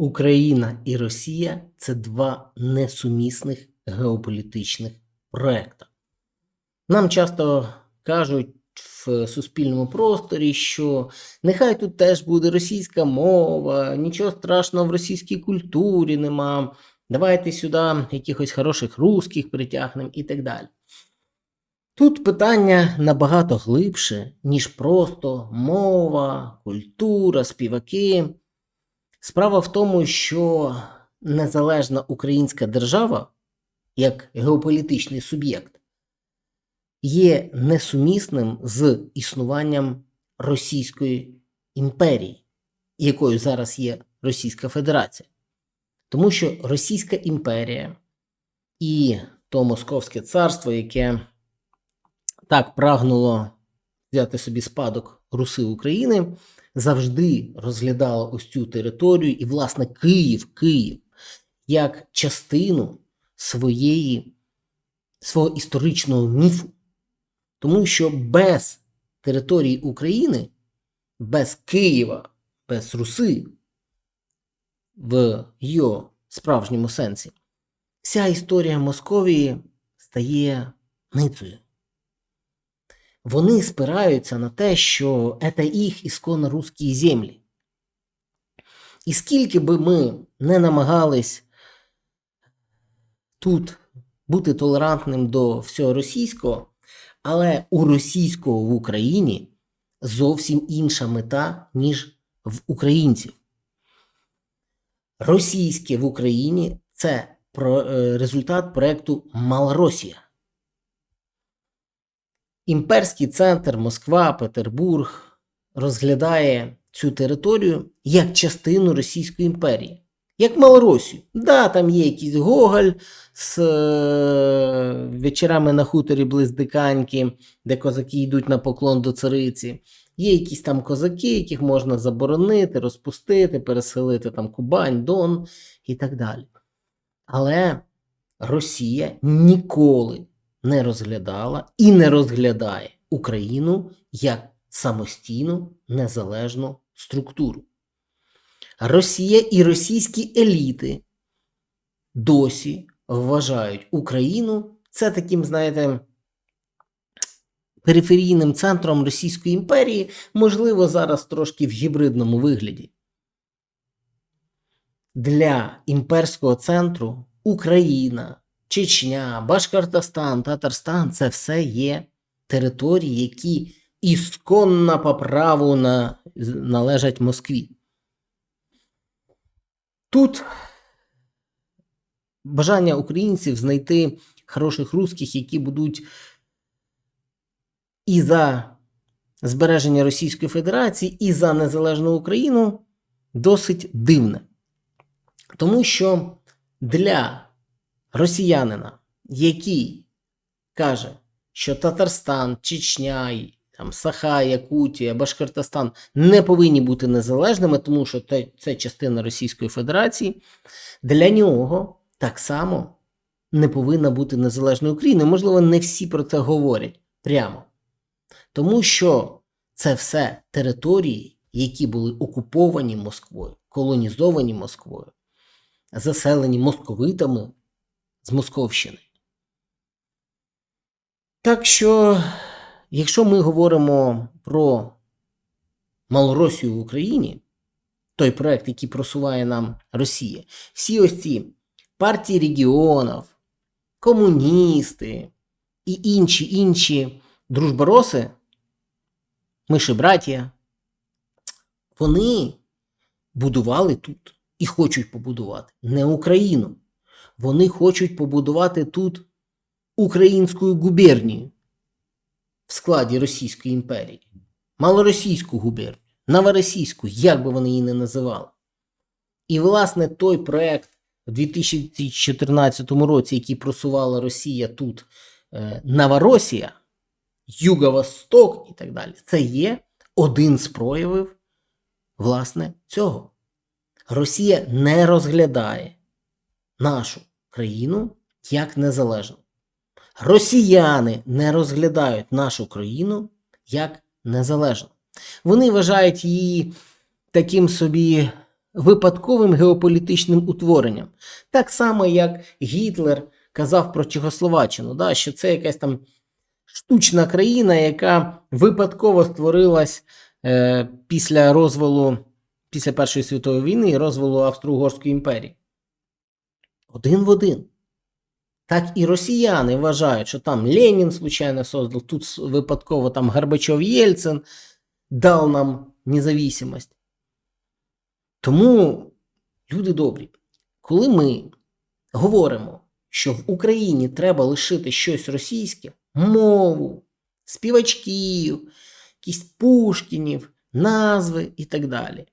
Україна і Росія це два несумісних геополітичних проекти. Нам часто кажуть в суспільному просторі, що нехай тут теж буде російська мова, нічого страшного в російській культурі нема. Давайте сюди якихось хороших русських притягнемо і так далі. Тут питання набагато глибше, ніж просто мова, культура, співаки. Справа в тому, що незалежна українська держава, як геополітичний суб'єкт, є несумісним з існуванням Російської імперії, якою зараз є Російська Федерація. Тому що Російська імперія і то Московське царство, яке так прагнуло взяти собі спадок Руси України, завжди розглядала ось цю територію і, власне, Київ, Київ як частину своєї, свого історичного міфу. Тому що без території України, без Києва, без Руси, в її справжньому сенсі, вся історія Московії стає ницею. Вони спираються на те, що це їх ісконно русські землі. І скільки би ми не намагались тут бути толерантним до всього російського, але у російського в Україні зовсім інша мета, ніж в українців. Російське в Україні це е, результат проекту Малоросія. Імперський центр Москва, Петербург розглядає цю територію як частину Російської імперії, як Малоросію. Да, там є якийсь Гоголь з е, вечорами на хуторі близ Диканьки, де козаки йдуть на поклон до цариці. Є якісь там козаки, яких можна заборонити, розпустити, переселити там Кубань, Дон і так далі. Але Росія ніколи не розглядала і не розглядає Україну як самостійну незалежну структуру. Росія і російські еліти досі вважають Україну це таким, знаєте, периферійним центром Російської імперії, можливо, зараз трошки в гібридному вигляді. Для імперського центру Україна, Чечня, Башкортостан, Татарстан це все є території, які ісконно по праву на, належать Москві. Тут бажання українців знайти хороших русських, які будуть і за збереження Російської Федерації, і за незалежну Україну досить дивне. Тому що для росіянина, який каже, що Татарстан, Чечня, там, Саха, Якутія, Башкортостан не повинні бути незалежними, тому що це, це частина Російської Федерації, для нього так само не повинна бути незалежною Україною. Можливо, не всі про це говорять прямо. Тому що це все території, які були окуповані Москвою, колонізовані Москвою, заселені московитами з Московщини. Так що, якщо ми говоримо про Малоросію в Україні, той проект, який просуває нам Росія, всі ось ці партії регіонів, комуністи і інші інші дружбороси, миші браття, вони будували тут і хочуть побудувати не Україну. Вони хочуть побудувати тут українську губернію в складі Російської імперії, малоросійську губернію, новоросійську, як би вони її не називали. І, власне, той проект у 2014 році, який просувала Росія тут, е, Новоросія, Юго-Восток і так далі, це є один з проявів, власне, цього. Росія не розглядає нашу країну як незалежну. Росіяни не розглядають нашу країну як незалежну. Вони вважають її таким собі випадковим геополітичним утворенням. Так само, як Гітлер казав про Чехословаччину, да, що це якась там штучна країна, яка випадково створилась е, після розвалу, після Першої світової війни і розвалу Австро-Угорської імперії. Один в один. Так і росіяни вважають, що там Ленін случайно создав, тут випадково там Горбачов Єльцин дав нам независимость. Тому, люди добрі, коли ми говоримо, що в Україні треба лишити щось російське, мову, співачків, якісь Пушкінів, назви і так далі,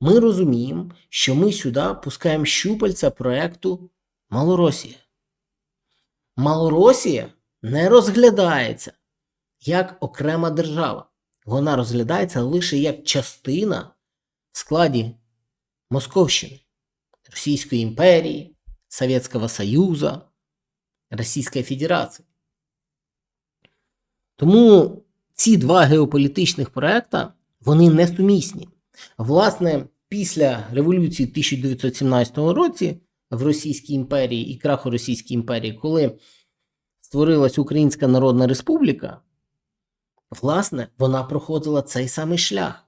ми розуміємо, що ми сюди пускаємо щупальця проекту Малоросія. Малоросія не розглядається як окрема держава. Вона розглядається лише як частина в складі Московщини, Російської імперії, Совєтського Союзу, Російської Федерації. Тому ці два геополітичних проекта вони несумісні. Власне, після революції 1917 році в Російській імперії і краху Російської імперії, коли створилась Українська Народна Республіка, власне, вона проходила цей самий шлях.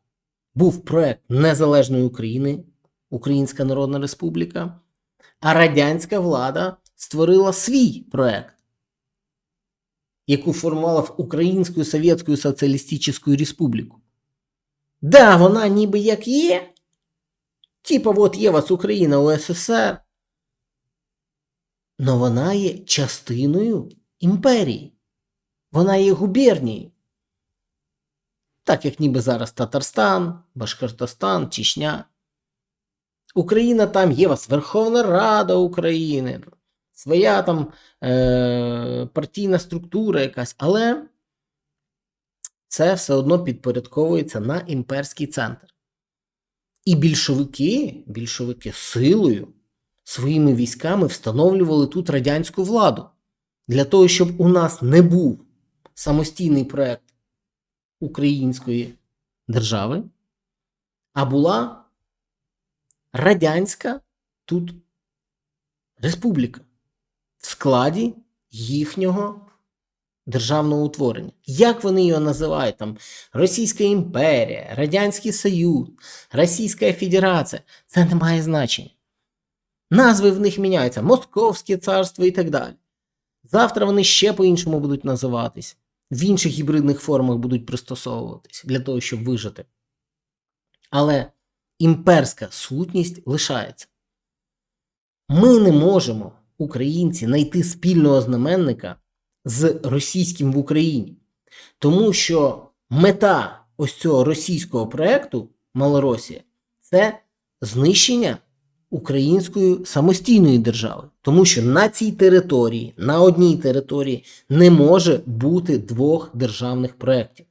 Був проект Незалежної України, Українська Народна Республіка, а радянська влада створила свій проект, яку формувала в Українську Совєтську Соціалістичну Республіку. Да, вона ніби як є. Типа, от є вас Україна УССР. Но вона є частиною імперії. Вона є губернією. Так як ніби зараз Татарстан, Башкортостан, Чечня. Україна там є вас Верховна Рада України, своя там е- партійна структура якась, але це все одно підпорядковується на імперський центр. І більшовики, більшовики силою своїми військами встановлювали тут радянську владу для того, щоб у нас не був самостійний проект української держави, а була радянська тут республіка в складі їхнього державного утворення. Як вони його називають? Там Російська імперія, Радянський Союз, Російська Федерація. Це не має значення. Назви в них міняються: Московське царство і так далі. Завтра вони ще по-іншому будуть називатись, в інших гібридних формах будуть пристосовуватись для того, щоб вижити. Але імперська сутність лишається. Ми не можемо, українці, знайти спільного знаменника з російським в Україні. Тому що мета ось цього російського проекту Малоросія це знищення української самостійної держави. Тому що на цій території, на одній території, не може бути двох державних проєктів.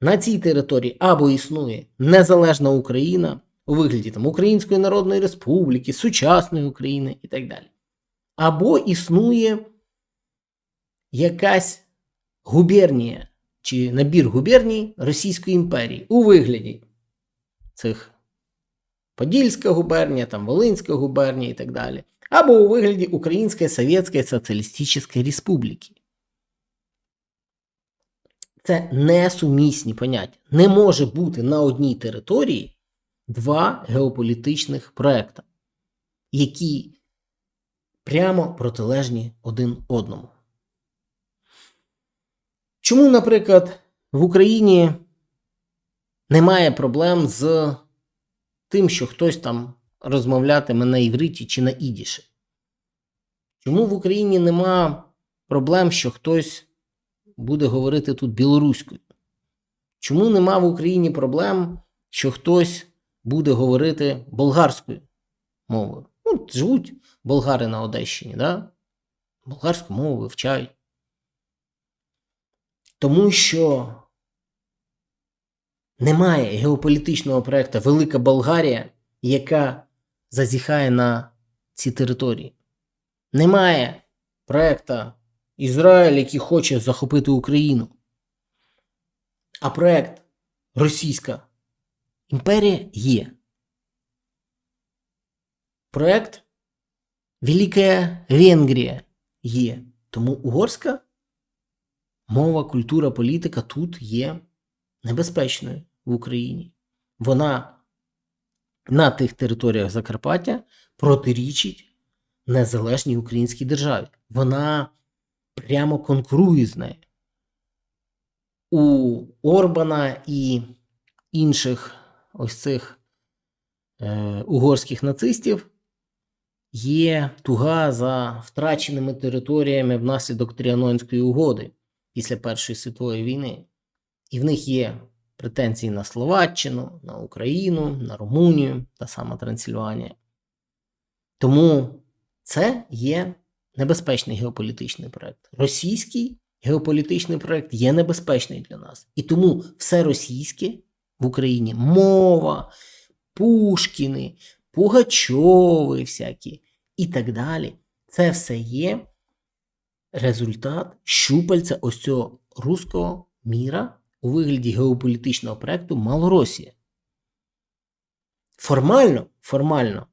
На цій території або існує незалежна Україна у вигляді там, Української Народної Республіки, сучасної України і так далі. Або існує якась губернія чи набір губерній Російської імперії у вигляді цих Подільська губернія, там Волинська губернія і так далі. Або у вигляді Української Совєтської Соціалістичної Республіки. Це несумісні поняття. Не може бути на одній території два геополітичних проекти, які прямо протилежні один одному. Чому, наприклад, в Україні немає проблем з тим, що хтось там розмовлятиме на івриті чи на ідіші? Чому в Україні нема проблем, що хтось буде говорити тут білоруською? Чому нема в Україні проблем, що хтось буде говорити болгарською мовою? Ну, живуть болгари на Одещині, да? болгарську мову вивчають. Тому що немає геополітичного проекту Велика Болгарія, яка зазіхає на ці території. Немає проекта Ізраїль, який хоче захопити Україну. А проект Російська імперія є. проект Велика Венгрія є. Тому угорська мова, культура, політика тут є небезпечною в Україні. Вона на тих територіях Закарпаття протирічить незалежній українській державі. Вона прямо конкурує з нею. У Орбана і інших ось цих е, угорських нацистів є туга за втраченими територіями внаслідок Тріанонської угоди після Першої світової війни. І в них є претензії на Словаччину, на Україну, на Румунію та сама Трансильванія. Тому це є небезпечний геополітичний проект. Російський геополітичний проект є небезпечний для нас. І тому все російське в Україні мова, Пушкіни, Пугачови всякі і так далі. Це все є результат щупальця ось цього руського міра у вигляді геополітичного проекту Малоросія. Формально, формально,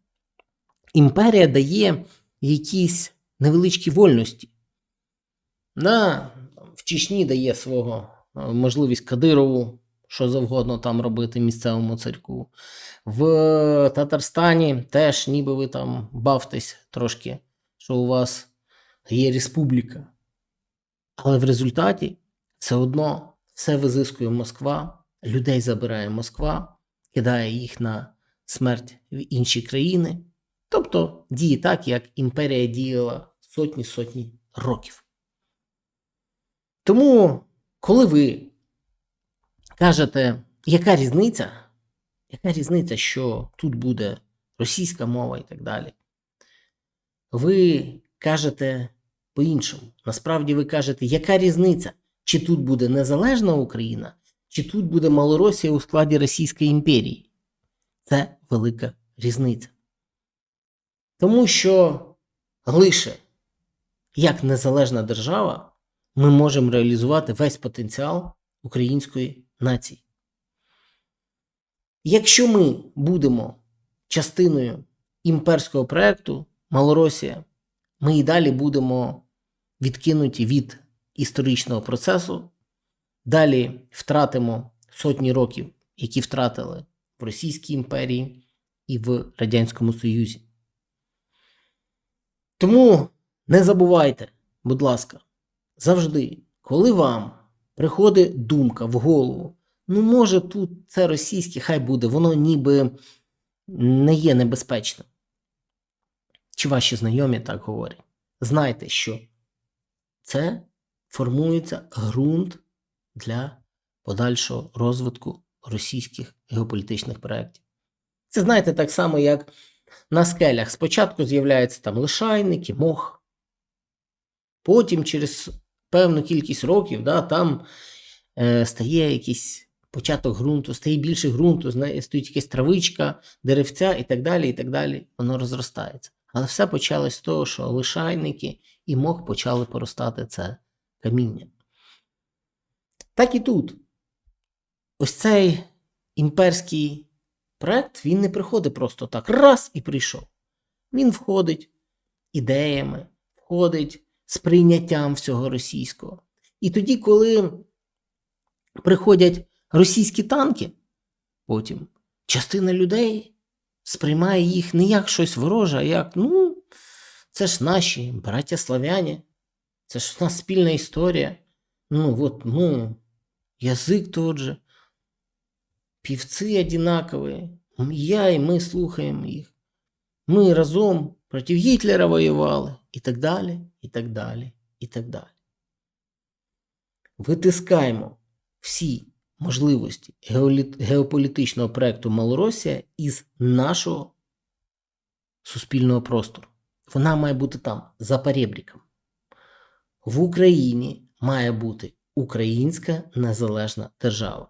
імперія дає якісь невеличкі вольності. На, в Чечні дає свого е, можливість Кадирову, що завгодно там робити місцевому царьку. В Татарстані теж, ніби ви там бавтесь трошки, що у вас є республіка. Але в результаті все одно все визискує Москва, людей забирає Москва, кидає їх на смерть в інші країни. Тобто діє так, як імперія діяла сотні-сотні років. Тому, коли ви кажете, яка різниця, яка різниця, що тут буде російська мова і так далі, ви кажете по-іншому. Насправді ви кажете, яка різниця, чи тут буде незалежна Україна, чи тут буде Малоросія у складі Російської імперії. Це велика різниця. Тому що лише як незалежна держава ми можемо реалізувати весь потенціал української нації. Якщо ми будемо частиною імперського проєкту Малоросія, ми і далі будемо відкинуті від історичного процесу, далі втратимо сотні років, які втратили в Російській імперії і в Радянському Союзі. Тому не забувайте, будь ласка, завжди, коли вам приходить думка в голову, ну, може, тут це російське, хай буде, воно ніби не є небезпечним. Чи ваші знайомі так говорять? Знайте, що це формується ґрунт для подальшого розвитку російських геополітичних проєктів. Це знаєте так само, як на скелях. Спочатку з'являються там лишайники, мох. Потім, через певну кількість років, да, там е, стає якийсь початок ґрунту, стає більше ґрунту, стоїть якась травичка, деревця і так далі. і так далі, Воно розростається. Але все почалось з того, що лишайники і мох почали поростати це каміння. Так і тут. Ось цей імперський проект він не приходить просто так, раз і прийшов. Він входить ідеями, входить сприйняттям всього російського. І тоді, коли приходять російські танки, потім частина людей сприймає їх не як щось вороже, а як, ну, це ж наші браття славяні, це ж у нас спільна історія. Ну, от ми, язик тот же, півці одинакові, я і ми слухаємо їх. Ми разом проти Гітлера воювали і так далі, і так далі, і так далі. Витискаємо всі можливості геополітичного проєкту Малоросія із нашого суспільного простору. Вона має бути там за перебріком. В Україні має бути українська незалежна держава.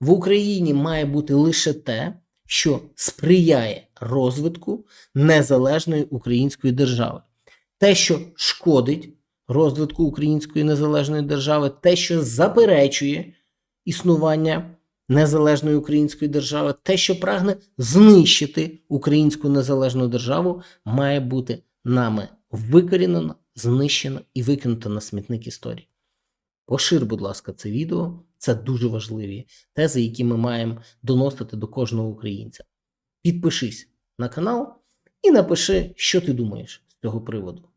В Україні має бути лише те, що сприяє розвитку незалежної української держави. Те, що шкодить розвитку української незалежної держави, те, що заперечує існування незалежної української держави, те, що прагне знищити українську незалежну державу, має бути нами викорінено, знищено і викинуто на смітник історії. Пошир, будь ласка, це відео. Це дуже важливі тези, які ми маємо доносити до кожного українця. Підпишись на канал і напиши, що ти думаєш з цього приводу.